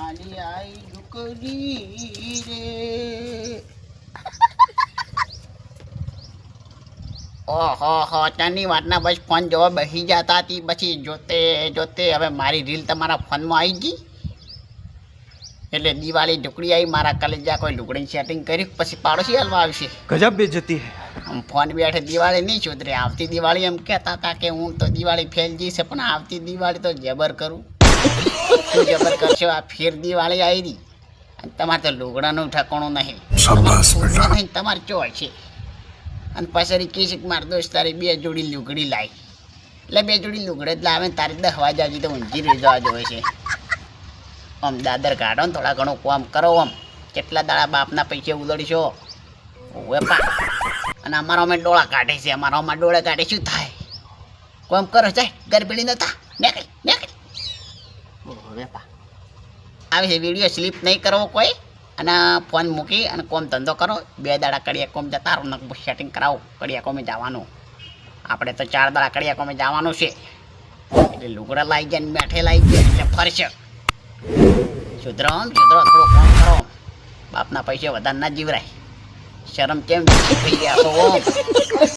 મારી આઈ ડુકરી રે ઓહો હો ત્યાંની વાતના બસ ફોન જોવા બસી જતા હતી. પછી જોતે જોતે હવે મારી રીલ તમારા ફોનમાં આવી ગઈ? એટલે દિવાળી ઢુકડી આવી મારા કલેજા કોઈ ઢુકડી સેટિંગ કરી પછી પાડોશી હાલવા આવશે. ગજબ બે જતી આમ ફોન બેઠે દિવાળી નહીં સુધરે. આવતી દિવાળી એમ કહેતા હતા કે હું તો દિવાળી ફેલ જઈશ પણ આવતી દિવાળી તો જબર કરું. શું જબર કરશો આ ફેર દિવાળી આવી રહી અને તમારે તો લુગડાનું ઠકાણું નહીં. તમારે ચો છે. અને પછી કહીશ કે મારા દોસ્ત તારી બે જોડી લુગડી લાવી એટલે બે જોડી લુગડે જ લાવે તારી વાગ્યા સુધી તો ઊંઘી રહી જવા છે. આમ દાદર કાઢો ને થોડા ઘણું કામ કરો આમ. કેટલા દાડા બાપના પૈસે ઉદડશો ઓવે પા. અને અમારો અમે ડોળા કાઢે છે અમારો અમારા ડોળા કાઢે. શું થાય? કોમ કરો જાય. ગરબડી નતા. નીકળ નીકળ. ઓવે પા. આવે છે વીડિયો સ્લીપ નહીં કરવો કોઈ. અને ફોન મૂકી અને કોમ ધંધો કરો. બે દાડા કડિયા કોમ જતા રહો નકબુ સેટિંગ કરાવો કડિયા કોમે જવાનું. આપણે તો ચાર દાડા કડિયા કોમે જવાનું છે. એટલે લુગડા લાવી જાય ને બેઠે લાવી જાય એટલે ફરશે. સુધરો આમ સુધરો, થોડું કોમ કરો. બાપના પૈસે વધારે ના જીવરાય. શરમ કેમ? થઈ ગયા